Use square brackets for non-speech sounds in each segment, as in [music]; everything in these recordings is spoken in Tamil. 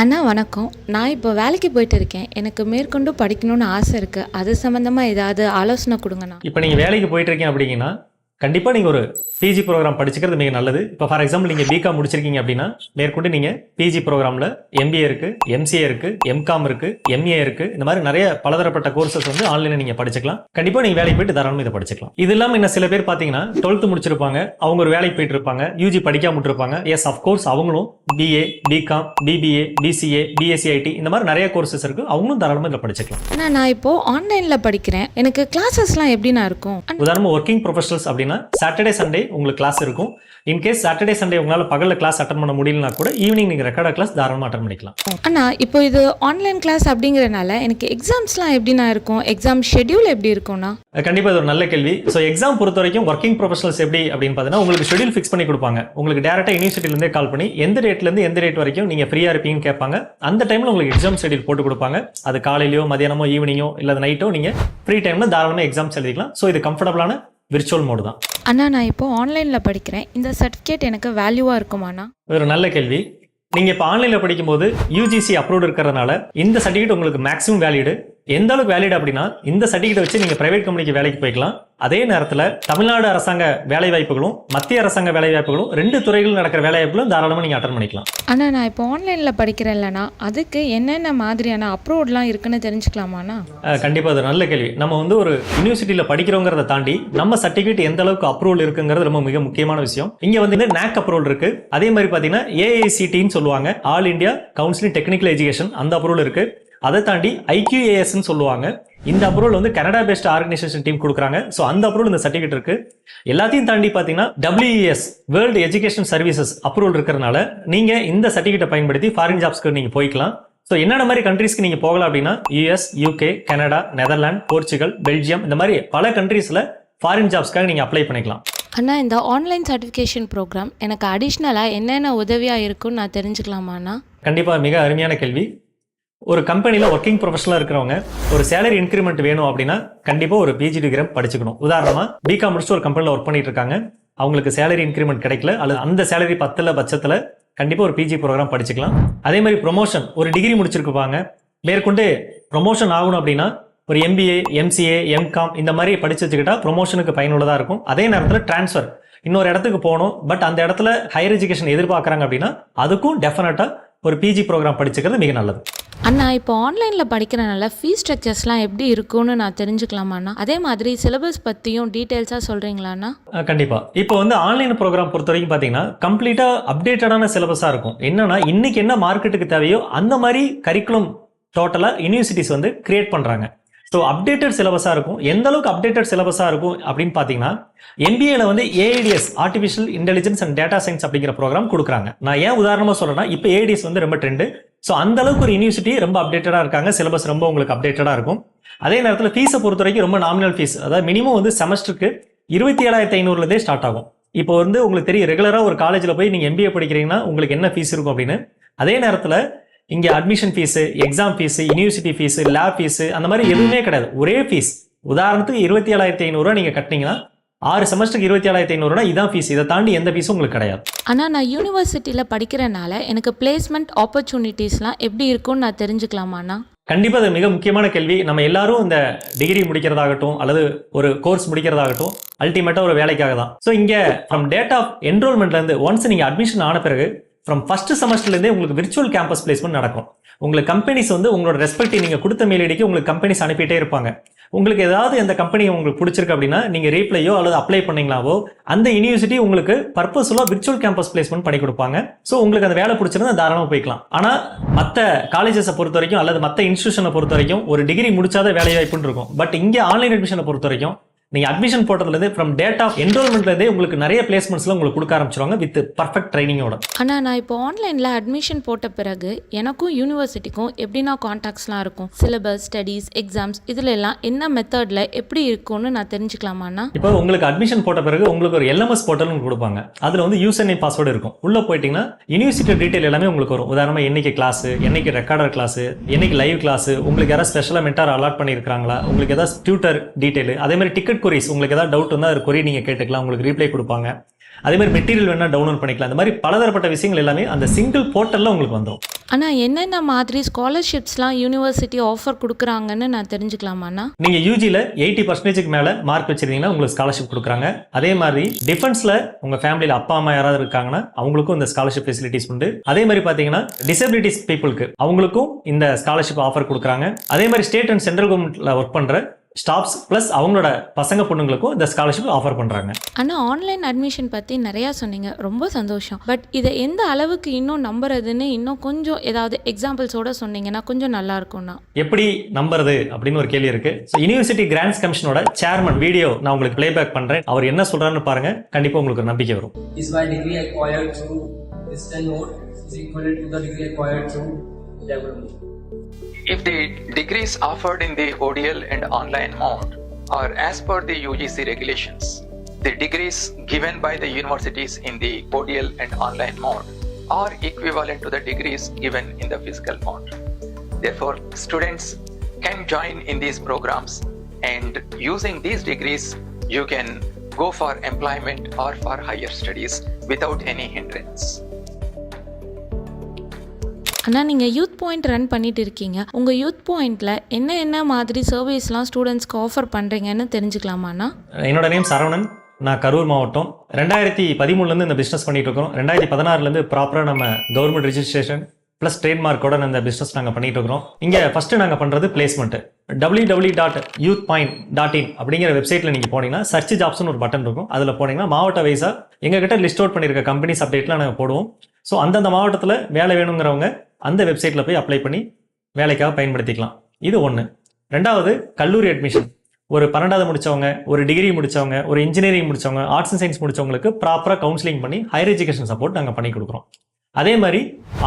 அண்ணா வணக்கம். நான் இப்போ வேலைக்கு போயிட்டு இருக்கேன். எனக்கு மேற்கொண்டு படிக்கணும்னு ஆசை இருக்குது அது சம்மந்தமாக ஏதாவது ஆலோசனை கொடுங்கண்ணா. இப்போ நீங்கள் வேலைக்கு போயிட்டு இருக்கீங்க அப்படிங்கன்னா கண்டிப்பாக நீங்கள் ஒரு பிஜி ப்ரோக்ராம் படிச்சுக்கிறது மிக நல்லது. இப்போ ஃபார் எக்ஸாம்பிள் நீங்கள் பிகாம் முடிச்சிருக்கீங்க அப்படின்னா மேற்கொண்டு நீங்கள் பிஜி ப்ரோக்ராமில் எம்பிஏ இருக்குது எம்சிஏ இருக்குது எம்காம் இருக்குது எம்ஏ இருக்குது இந்த மாதிரி நிறைய பலதரப்பட்ட கோர்சஸ் வந்து ஆன்லைனில் நீங்கள் படிச்சுக்கலாம். கண்டிப்பாக நீங்கள் வேலைக்கு போயிட்டு தாராளமாக இதை படிச்சுக்கலாம். இது இல்லாமல் இன்னும் சில பேர் பார்த்தீங்கன்னா டுவெல்த்து முடிச்சிருப்பாங்க அவங்க ஒரு வேலைக்கு போயிட்டு இருப்பாங்க யூஜி படிக்காம விட்டுருப்பாங்க. எஸ் அஃப்கோர்ஸ் அவங்களும் BA BCom BBA BCA BSc IT இந்த மாதிரி நிறைய கோர்சஸ் இருக்குது அவங்களும் தாராளமாக இதில் படிச்சுக்கலாம். அண்ணா நான் இப்போது ஆன்லைனில் படிக்கிறேன். எனக்கு கிளாஸஸ்லாம் எப்படிண்ணா இருக்கும்? அண்ணா, உதாரணமா ஒர்க்கிங் ப்ரொஃபஷனல்ஸ் அப்படின்னா சாட்டர்டே சண்டே உங்களுக்கு கிளாஸ் இருக்கும். இன்கேஸ் சாட்டர்டே சண்டே உங்களால் பகலில் கிளாஸ் அட்டன் பண்ண முடியலனா கூட ஈவினிங் நீங்கள் ரெக்கார்ட் கிளாஸ் தாராளமாக அட்டன் பண்ணிக்கலாம். அண்ணா இப்போ இது ஆன்லைன் கிளாஸ் அப்படிங்கிறனால எனக்கு எக்ஸாம்ஸ்லாம் எப்படிண்ணா இருக்கும்? எக்ஸாம் ஷெட்யூல் எப்படி இருக்கும்ண்ணா? கண்டிப்பாக இது ஒரு நல்ல கேள்வி. ஸோ எக்ஸாம் பொறுத்த வரைக்கும் ஒர்க்கிங் ப்ரொஃபஷனல்ஸ் எப்படி அப்படின்னு பார்த்தீங்கன்னா உங்களுக்கு ஷெடியூல் ஃபிக்ஸ் பண்ணி கொடுப்பாங்க. உங்களுக்கு டேரெக்டாக யூனிவர்சிட்டிலேருந்தே கால் பண்ணி எந்த டேட்லேருந்து எந்த டேட் வரைக்கும் நீங்கள் ஃப்ரீயாக இருப்பீங்கன்னு கேட்பாங்க. அந்த டைமில் உங்களுக்கு எக்ஸாம் ஷெடியூல் போட்டு கொடுப்பாங்க. அது காலையிலையோ மதியானமோ ஈவினிங்கோ இல்லை நைட்டோ நீங்கள் ஃப்ரீ டைமில் தாராளமாக எக்ஸாம்ஸ் எழுதிக்கலாம். ஸோ இது கம்ஃபர்டபுளான விர்ச்சுவல் மோடு தான். அண்ணா நான் இப்போ ஆன்லைனில் படிக்கிறேன். இந்த சர்டிஃபிகேட் எனக்கு வேல்யூவாக இருக்குமாண்ணா? ஒரு நல்ல கேள்வி. நீங்கள் இப்போ ஆன்லைனில் படிக்கும்போது யூஜிசி அப்ரூவ்ட் இருக்கிறதுனால இந்த சர்டிஃபிகேட் உங்களுக்கு மேக்ஸிமம் வேலிடு எந்த அளவுக்கு வேலிட் அப்படின்னா இந்த சர்டிஃபிகேட் வச்சு நீங்கள் பிரைவேட் கம்பெனிக்கு வேலைக்கு போய்க்கலாம். அதே நேரத்தில் தமிழ்நாடு அரசாங்க வேலை வாய்ப்புகளும் மத்திய அரசாங்க வேலை வாய்ப்புகளும் ரெண்டு துறைகள் நடக்கிற வேலை வாய்ப்புகளும் தாராளமாக நீங்கள் அட்டன் பண்ணிக்கலாம். அண்ணா நான் இப்போ ஆன்லைனில் படிக்கிறேன்லண்ணா அதுக்கு என்னென்ன மாதிரியான அப்ரூவ்ட்லாம் இருக்குன்னு தெரிஞ்சுக்கலாமாண்ணா? அஹ், கண்டிப்பா அது நல்ல கேள்வி. நம்ம வந்து ஒரு யூனிவர்சிட்டியில் படிக்கிறோங்கிறத தாண்டி நம்ம சர்டிஃபிகேட் எந்த அளவுக்கு அப்ரூவல் இருக்குங்கிறது ரொம்ப மிக முக்கியமான விஷயம். இங்க வந்து நேக் அப்ரூவல் இருக்கு. அதே மாதிரி பார்த்தீங்கன்னா ஏஐசிடின்னு சொல்லுவாங்க. All India counselling technical education அந்த அப்ரூவல் இருக்கு. அதை தாண்டி ஐக்யூஏஎஸ்ன்னு சொல்லுவாங்க. இந்த அப்ரூவல் வந்து கனடா பேஸ்ட் ஆர்கனைசேஷன் டீம் கொடுக்குறாங்க. ஸோ அந்த அப்ரூவல் இந்த சர்டிஃபிகேட் இருக்கு. எல்லாத்தையும் தாண்டி பார்த்தீங்கன்னா WES world education services approval இருக்கிறனால நீங்க இந்த சர்டிஃபிகேட்டை பயன்படுத்தி ஃபாரின் ஜாப்ஸ்க்கு நீங்க போய்க்கலாம். ஸோ என்னென்ன மாதிரி கண்ட்ரீஸ்க்கு நீங்கள் போகலாம் அப்படின்னா US UK Canada Netherlands Portugal Belgium இந்த மாதிரி பல கண்ட்ரீஸில் ஃபாரின் ஜாப்ஸ்க்காக நீங்கள் அப்ளை பண்ணிக்கலாம். அண்ணா இந்த ஆன்லைன் சர்டிஃபிகேஷன் ப்ரோக்ராம் எனக்கு அடிஷ்னலாக என்னென்ன உதவியாக இருக்கும்னு நான் தெரிஞ்சுக்கலாமாண்ணா கண்டிப்பாக மிக அருமையான கேள்வி. ஒரு கம்பெனியில் ஒர்க்கிங் ப்ரொஃபஷனலாக இருக்கிறவங்க ஒரு சேலரி இன்க்ரிமெண்ட் வேணும் அப்படின்னா கண்டிப்பாக ஒரு பிஜி டிகிராம் படிச்சுக்கணும். உதாரணமாக பிகாம் முடிச்சுட்டு ஒரு கம்பெனியில் ஒர்க் பண்ணிட்டு இருக்காங்க. அவங்களுக்கு சேலரி இன்க்ரிமெண்ட் கிடைக்கல அல்லது அந்த சேலரி பத்தில் பட்சத்தில் கண்டிப்பாக ஒரு பிஜி ப்ரோக்ராம் படிச்சுக்கலாம். அதே மாதிரி ப்ரொமோஷன் ஒரு டிகிரி முடிச்சிருக்குப்பாங்க மேற்கொண்டு ப்ரொமோஷன் ஆகணும் அப்படின்னா ஒரு எம்பிஏ எம்சிஏ எம்காம் இந்த மாதிரி படிச்சு வச்சுக்கிட்டா ப்ரொமோஷனுக்கு பயனுள்ளதாக இருக்கும். அதே நேரத்தில் ட்ரான்ஸ்ஃபர் இன்னொரு இடத்துக்கு போகணும் பட் அந்த இடத்துல ஹையர் எஜுகேஷன் எதிர்பார்க்குறாங்க அப்படின்னா அதுக்கும் டெஃபினட்டாக ஒரு பிஜி ப்ரோக்ராம் படிச்சுக்கிறது மிக நல்லது. அண்ணா இப்போ ஆன்லைனில் படிக்கிறனால ஃபீஸ் ஸ்ட்ரக்சர்ஸ்லாம் எப்படி இருக்கும்னு நான் தெரிஞ்சுக்கலாமாண்ணா? அதே மாதிரி சிலபஸ் பற்றியும் டீட்டெயில்ஸாக சொல்கிறீங்களாண்ணா அஹ் கண்டிப்பா. இப்போ வந்து ஆன்லைன் ப்ரோக்ராம் பொறுத்த வரைக்கும் பார்த்தீங்கன்னா கம்ப்ளீட்டா அப்டேட்டடான சிலபஸாக இருக்கும். என்னன்னா இன்னைக்கு என்ன மார்க்கெட்டுக்கு தேவையோ அந்த மாதிரி கரிக்குலம் டோட்டலாக யூனிவர்சிட்டிஸ் வந்து கிரியேட் பண்றாங்க. ஸோ அப்டேட்டட் சிலபஸாக இருக்கும். எந்த அளவுக்கு அப்டேட்டட் சிலபஸாக இருக்கும் அப்படின்னு பார்த்தீங்கன்னா என்பிஏல வந்து AIDS artificial intelligence and data science அப்படிங்கிற ப்ரோக்ராம் கொடுக்குறாங்க. நான் ஏன் உதாரணமாக சொல்றேன்னா இப்போ ஏஐடிஎஸ் வந்து ரொம்ப ட்ரெண்டு ஸோ அந்த அளவுக்கு ஒரு யூனிவர்சிட்டி ரொம்ப அப்டேட்டடாக இருக்காங்க. சிலபஸ் ரொம்ப உங்களுக்கு அப்டேட்டடாக இருக்கும். அதே நேரத்தில் ஃபீஸை பொறுத்த வரைக்கும் ரொம்ப நாமினல் ஃபீஸ் அதாவது மினிமம் வந்து செமஸ்டருக்கு இருபத்தி ஏழாயிரத்தி ஐநூறுலேருந்தே ஸ்டார்ட் ஆகும். இப்போ வந்து உங்களுக்கு தெரியும் ரெகுலராக ஒரு காலேஜில் போய் நீங்கள் எம்பிஏ படிக்கிறீங்கன்னா உங்களுக்கு என்ன ஃபீஸ் இருக்கும் அப்படின்னு. அதே நேரத்தில் இங்கே admission fees exam fees university fees lab fees அந்த மாதிரி எதுவுமே கிடையாது. ஒரே ஃபீஸ் உதாரணத்துக்கு இருபத்தி ஏழாயிரத்தி ஐநூறுரூவா நீங்கள் கட்டினீங்கன்னா ஆறு செமஸ்டருக்கு இருபத்தி ஏழாயிரத்தி ஐநூறுரூவா இதான் ஃபீஸ் இதை தாண்டி எந்த ஃபீஸும் உங்களுக்கு கிடையாது. அண்ணா நான் யூனிவர்சிட்டியில் படிக்கிறனால எனக்கு பிளேஸ்மெண்ட் ஆப்பர்ச்சுனிட்டிஸ்லாம் எப்படி இருக்கும்னு நான் தெரிஞ்சுக்கலாமாண்ணா கண்டிப்பாக அது மிக முக்கியமான கேள்வி. நம்ம எல்லாரும் இந்த டிகிரி முடிக்கிறதாகட்டும் அல்லது ஒரு கோர்ஸ் முடிக்கிறதாகட்டும் அல்டிமேட்டாக ஒரு வேலைக்காக தான் ஸோ இங்கே ஃப்ரம் டேட் ஆஃப் என்ரோல்மெண்ட்லேருந்து ஒன்ஸ் நீங்கள் அட்மிஷன் ஆன பிறகு ஃப்ரம் ஃபர்ஸ்ட் செமஸ்டர்லேருந்தே உங்களுக்கு விர்ச்சுவல் கேம்பஸ் பிளேஸ்மெண்ட் நடக்கும். உங்களுக்கு கம்பெனிஸ் வந்து உங்களோட ரெஸ்பெக்ட் நீங்கள் கொடுத்த மெயிலடிக்கு உங்களுக்கு கம்பெனிஸ் அனுப்பிட்டே இருப்பாங்க. உங்களுக்கு ஏதாவது எந்த கம்பெனி உங்களுக்கு பிடிச்சிருக்கு அப்படின்னா நீங்கள் ரீப்ளையோ அல்லது அப்ளை பண்ணீங்களாவோ அந்த யூனிவர்சிட்டி உங்களுக்கு பர்பஸ்ஃபுல்லாக விர்ச்சுவல் கேம்பஸ் பிளேஸ்மெண்ட் பண்ணி கொடுப்பாங்க. ஸோ உங்களுக்கு அந்த வேலை பிடிச்சிருந்தா தாராளமாக போய்க்கலாம். ஆனால் மற்ற காலேஜஸை பொறுத்த வரைக்கும் அல்லது மற்ற இன்ஸ்டியூஷனை பொறுத்த வரைக்கும் ஒரு டிகிரி முடிச்சாத வேலை வாய்ப்புன்னு இருக்கும். பட் இங்கே ஆன்லைன் அட்மிஷனை பொறுத்த வரைக்கும் நீங்கள் அட்மிஷன் போட்டதுலேருந்து ஃப்ரம் டேட் ஆஃப் என்ரோல்மெண்ட்லேருந்தே உங்களுக்கு நிறைய பிளேஸ்மெண்ட்ஸ்லாம் உங்களுக்கு கொடுக்க ஆரம்பிச்சிருவாங்க வித் பர்ஃபெக்ட் ட்ரைனிங்கோட அண்ணா நான் இப்போ ஆன்லைனில் அட்மிஷன் போட்ட பிறகு எனக்கும் யூனிவர்சிட்டிக்கும் எப்படின்னா காண்டாக்ட்ஸ்லாம் இருக்கும்? சிலபஸ் ஸ்டடீஸ் எக்ஸாம்ஸ் இதில் எல்லாம் என்ன மெத்தடில் எப்படி இருக்கும்னு நான் தெரிஞ்சுக்கலாமாண்ணா இப்போ உங்களுக்கு அட்மிஷன் போட்ட பிறகு உங்களுக்கு ஒரு எல்எம்எஸ் போர்ட்டல் கொடுப்பாங்க. அதில் வந்து யூசர் நேம் பாஸ்வேர்டு இருக்கும். உள்ளே போயிட்டீங்கன்னா யூனிவர்சிட்டி டீட்டெயில் எல்லாமே உங்களுக்கு வரும். உதாரணமாக என்னைக்கு கிளாஸ் என்னைக்கு ரெக்கார்டர் கிளாஸ் என்னைக்கு லைவ் கிளாஸ் உங்களுக்கு யாராவது ஸ்பெஷலாக மென்டார் அலாட் பண்ணியிருக்காங்களா உங்களுக்கு ஏதாவது டியூட்டர் டீட்டெயில் அதே மாதிரி டிக்கெட் கொரிஸ் உங்களுக்கு ஏதாவது டவுட் இருந்தால் அது கொரி நீங்கள் கேட்டுக்கலாம் உங்களுக்கு ரீப்ளை கொடுப்பாங்க. அதே மாதிரி மெட்டீரியல் வேணால் டவுன்லோட் பண்ணிக்கலாம். அந்த மாதிரி பலதரப்பட்ட விஷயங்கள் எல்லாமே அந்த சிங்கிள் போர்ட்டலில் உங்களுக்கு வந்துடும் ஆனால் என்னென்ன மாதிரி ஸ்காலர்ஷிப்ஸ்லாம் யூனிவர்சிட்டி ஆஃபர் கொடுக்குறாங்கன்னு நான் தெரிஞ்சுக்கலாமாண்ணா நீங்க யூஜில எயிட்டி பர்சன்டேஜ்க்கு மேல மார்க் வச்சிருந்தீங்கன்னா உங்களுக்கு ஸ்காலர்ஷிப் கொடுக்குறாங்க. அதே மாதிரி டிஃபென்ஸ்ல உங்க ஃபேமிலியில அப்பா அம்மா யாராவது இருக்காங்கன்னா அவங்களுக்கும் இந்த ஸ்காலர்ஷிப் ஃபெசிலிட்டிஸ் உண்டு. அதே மாதிரி பாத்தீங்கன்னா டிசபிலிட்டிஸ் பீப்புளுக்கு அவங்களுக்கும் இந்த ஸ்காலர்ஷிப் ஆஃபர் கொடுக்குறாங்க. அதே மாதிரி ஸ்டேட் அண்ட் சென்ட்ரல் கவர்மெண்ட்ல ஒர்க் பண்ற ஸ்டாஃப்ஸ் ப்ளஸ் அவங்களோட பசங்க பொண்ணுங்களுக்கும் இந்த ஸ்காலர்ஷிப் ஆஃபர் பண்றாங்க. ஆனால் ஆன்லைன் அட்மிஷன் பற்றி நிறையா சொன்னீங்க. ரொம்ப சந்தோஷம். பட் இதை எந்த அளவுக்கு இன்னும் நம்புறதுன்னு இன்னும் கொஞ்சம் ஏதாவது எக்ஸாம்பிள்ஸோட சொன்னீங்கன்னா கொஞ்சம் நல்லா இருக்கும்ண்ணா எப்படி நம்புறது அப்படின்னு ஒரு கேள்வி இருக்கு. ஸோ யூனிவர்சிட்டி கிராண்ட்ஸ் கமிஷனோட சேர்மன் வீடியோ நான் உங்களுக்கு ப்ளேபேக் பண்றேன். அவர் என்ன சொல்றாருன்னு பாருங்க. கண்டிப்பா உங்களுக்கு ஒரு நம்பிக்கை வரும். Is my degree acquired through distant mode? Is equal to the degree acquired through regular mode. If the degrees offered in the ODL and online mode are as per the UGC regulations, the degrees given by the universities in the ODL and online mode are equivalent to the degrees given in the physical mode. Therefore, students can join in these programs and using these degrees, you can go for employment or for higher studies without any hindrance. அண்ணா நீங்கள் யூத் பாயிண்ட் ரன் பண்ணிட்டு இருக்கீங்க. உங்கள் யூத் பாயிண்ட்டில் என்ன என்ன மாதிரி சர்வீஸ்லாம் ஸ்டூடெண்ட்ஸ்க்கு ஆஃபர் பண்ணுறீங்கன்னு தெரிஞ்சுக்கலாமாண்ணா? என்னோட நேம் சரவணன். நான் கரூர் மாவட்டம். ரெண்டாயிரத்தி பதிமூணுலேருந்து இந்த பிஸ்னஸ் பண்ணிட்டு இருக்கோம். ரெண்டாயிரத்தி பதினாறுலேருந்து ப்ராப்பராக நம்ம கவர்மெண்ட் ரிஜிஸ்ட்ரேஷன் ப்ளஸ் ட்ரேட்மார்க்கோட இந்த பிஸ்னஸ் நாங்கள் பண்ணிட்டு இருக்கிறோம் இங்கே ஃபஸ்ட்டு நாங்கள் பண்ணுறது placement W W dot youth point dot in அப்படிங்கிற வெப்சைட்டில் நீங்கள் போனீங்கன்னா சர்ச் ஜாப்ஸ்னு ஒரு பட்டன் இருக்கும். அதில் போனீங்கன்னா மாவட்ட வைஸாக எங்ககிட்ட லிஸ்ட் அவுட் பண்ணியிருக்க கம்பெனிஸ் அப்டேட்லாம் நாங்கள் போடுவோம். ஸோ அந்தந்த மாவட்டத்தில் வேலை வேணுங்கிறவங்க அந்த வெப்சைட்டில் போய் அப்ளை பண்ணி வேலைக்காக பயன்படுத்திக்கலாம். இது ஒன்று ரெண்டாவது கல்லூரி அட்மிஷன் ஒரு பன்னெண்டாவது முடிச்சவங்க ஒரு டிகிரி முடித்தவங்க ஒரு இன்ஜினியரிங் முடிச்சவங்க ஆர்ட்ஸ் அண்ட் சயின்ஸ் முடித்தவங்களுக்கு ப்ராப்பராக கவுன்சிலிங் பண்ணி ஹையர் எஜுகேஷன் சப்போர்ட் நாங்கள் பண்ணி கொடுக்குறோம். அதே மாதிரி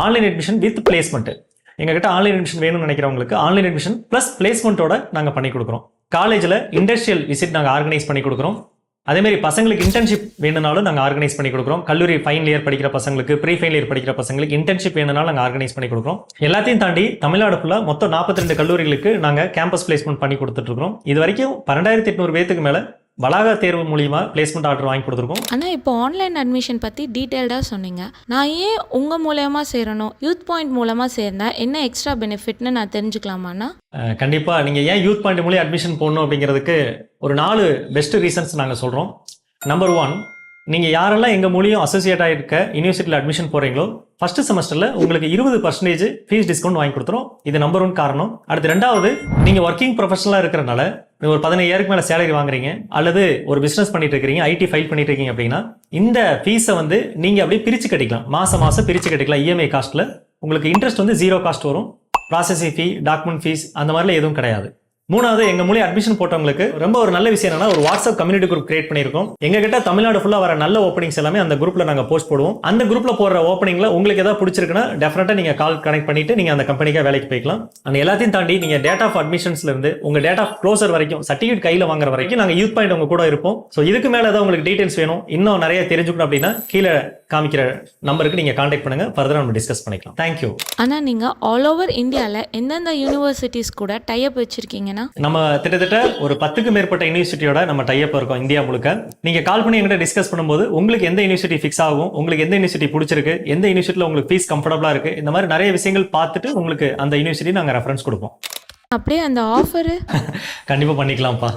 ஆன்லைன் அட்மிஷன் வித் பிளேஸ்மெண்ட்டு எங்ககிட்ட ஆன்லைன் அட்மிஷன் வேணும்னு நினைக்கிறவங்களுக்கு ஆன்லைன் அட்மிஷன் ப்ளஸ் பிளேஸ்மெண்ட்டோட நாங்கள் பண்ணி கொடுக்குறோம். காலேஜில் இண்டஸ்ட்ரியல் விசிட் நாங்கள் ஆர்கனைஸ் பண்ணி கொடுக்குறோம். அதேமாரி பசங்களுக்கு இன்டர்ன்ஷிப் வேணும்னாலும் நாங்கள் ஆர்கனைஸ் பண்ணி கொடுக்குறோம். கல்லூரி ஃபைனல் இயர் படிக்கிற பசங்களுக்கு ப்ரீ ஃபைனல் இயர் படிக்கிற பசங்களுக்கு இன்டர்ன்ஷிப் வேணும்னாலும் நாங்கள் ஆர்கனைஸ் பண்ணி கொடுக்குறோம். எல்லாத்தையும் தாண்டி தமிழ்நாடு ஃபுல்லாக மொத்தம் 42 கல்லூரிகளுக்கு நாங்கள் கேம்பஸ் பிளேஸ்மெண்ட் பண்ணி கொடுத்துட்ருக்கோம் இது வரைக்கும் பன்னெண்டாயிரத்தி எட்நூறு பேத்துக்கு மேலே வளாக தேர்வு மூலியமா பிளேஸ்மெண்ட் ஆர்டர் வாங்கி கொடுத்துருக்கோம். ஆனால் இப்போ ஆன்லைன் அட்மிஷன் பற்றி டீட்டெயில்டாக சொன்னீங்க. நான் ஏன் உங்கள் மூலயமா சேரணும் யூத் பாயிண்ட் மூலமாக சேர்ந்தா என்ன எக்ஸ்ட்ரா பெனிஃபிட்னு நான் தெரிஞ்சுக்கலாமாண்ணா அஹ் கண்டிப்பா. நீங்க ஏன் யூத் பாயிண்ட் மூலியம் அட்மிஷன் போடணும் அப்படிங்கிறதுக்கு ஒரு நாலு பெஸ்ட் ரீசன்ஸ் நாங்க சொல்றோம். நம்பர் ஒன் நீங்கள் யாரெல்லாம் எங்கள் மூலியம் அசோசியேட் ஆகிருக்க யூனிவர்சிட்டியில் அட்மிஷன் போகிறீங்களோ ஃபஸ்ட்டு செமஸ்டரில் உங்களுக்கு இருபது பர்சன்டேஜ் ஃபீஸ் டிஸ்கவுண்ட் வாங்கி கொடுத்துரும். இது நம்பர் ஒன் காரணம். அடுத்து ரெண்டாவது நீங்கள் ஒர்க்கிங் ப்ரொஃபஷனலாக இருக்கிறனால நீங்கள் ஒரு பதினையாயிரக்கு மேலே சேலரி வாங்குறீங்க அல்லது ஒரு பிஸ்னஸ் பண்ணிட்டு இருக்கீங்க ஐடி ஃபைல் பண்ணிட்டு இருக்கீங்க அப்படின்னா இந்த ஃபீஸை வந்து நீங்கள் அப்படியே பிரித்து கட்டிக்கலாம். மாதம் மாதம் பிரித்து கட்டிக்கலாம் இஎம்ஐ காஸ்ட்டில் உங்களுக்கு இன்ட்ரெஸ்ட் வந்து ஜீரோ காஸ்ட் வரும். ப்ராசஸிங் ஃபீ டாக்குமெண்ட் ஃபீஸ் அந்த மாதிரிலாம் எதுவும் கிடையாது. மூணாவது எங்க மூலியம் அட்மிஷன் போட்டவங்களுக்கு ரொம்ப ஒரு நல்ல விஷயம் என்னன்னா ஒரு வாட்ஸ்அப் கம்யூனிட்டி குரூப் கிரியேட் பண்ணிருக்கோம் எங்க கிட்ட தமிழ்நாடு ஃபுல்லா வர நல்ல ஓப்பனிங்ஸ் எல்லாமே அந்த குரூப்ல நாங்க போஸ்ட் போடுவோம். அந்த குரூப்ல போடுற ஓப்பனிங்ல உங்களுக்கு ஏதாவது பிடிச்சிருக்குன்னா டெஃபினட்டா நீங்க கால் கனெக்ட் பண்ணிட்டு நீங்க அந்த கம்பெனிக்கா வேலைக்கு போய்க்கலாம். அந்த எல்லாத்தையும் தாண்டி நீங்க டேட் ஆஃப் அட்மிஷன்ஸ்ல இருந்து உங்க டேட் ஆஃப் க்ளோசர் வரைக்கும் சர்டிஃபிகேட் கையில வாங்குற வரைக்கும் நாங்க யூத் பாயிண்ட் உங்க கூட இருப்போம். ஸோ இதுக்கு மேல ஏதாவது உங்களுக்கு டீடைல்ஸ் வேணும் இன்னும் நிறைய தெரிஞ்சுக்கணும் அப்படின்னா கீழே காமிக்கிற நம்பருக்கு நீங்க கான்டாக்ட் பண்ணுங்க. ஃபர்தரா நம்ம டிஸ்கஸ் பண்ணிக்கலாம். தேங்க்யூ ஆனா நீங்க ஆல் ஓவர் இந்தியால எந்தெந்த யூனிவர்சிட்டிஸ் கூட டைப் வச்சிருக்கீங்கன்னா நம்ம கிட்டத்தட்ட ஒரு பத்துக்கு மேற்பட்ட யூனிவர்சிட்டியோட நம்ம டைப் இருக்கோம் இந்தியா முழுக்க. நீங்க கால் பண்ணி எங்கிட்ட டிஸ்கஸ் பண்ணும்போது உங்களுக்கு எந்த யூனிவர்சிட்டி ஃபிக்ஸ் ஆகும் உங்களுக்கு எந்த யூனிவர்சிட்டி பிடிச்சிருக்கு எந்த யூனிவர்சிட்டியில் உங்களுக்கு ஃபீஸ் கம்ஃபர்டபுளா இருக்கு இந்த மாதிரி நிறைய விஷயங்கள் பார்த்துட்டு உங்களுக்கு அந்த யூனிவர்சிட்டி நாங்க ரெஃபரன்ஸ் கொடுப்போம். அப்படியே அந்த ஆஃபரு [laughs] கண்டிப்பா பண்ணிக்கலாம்ப்பா.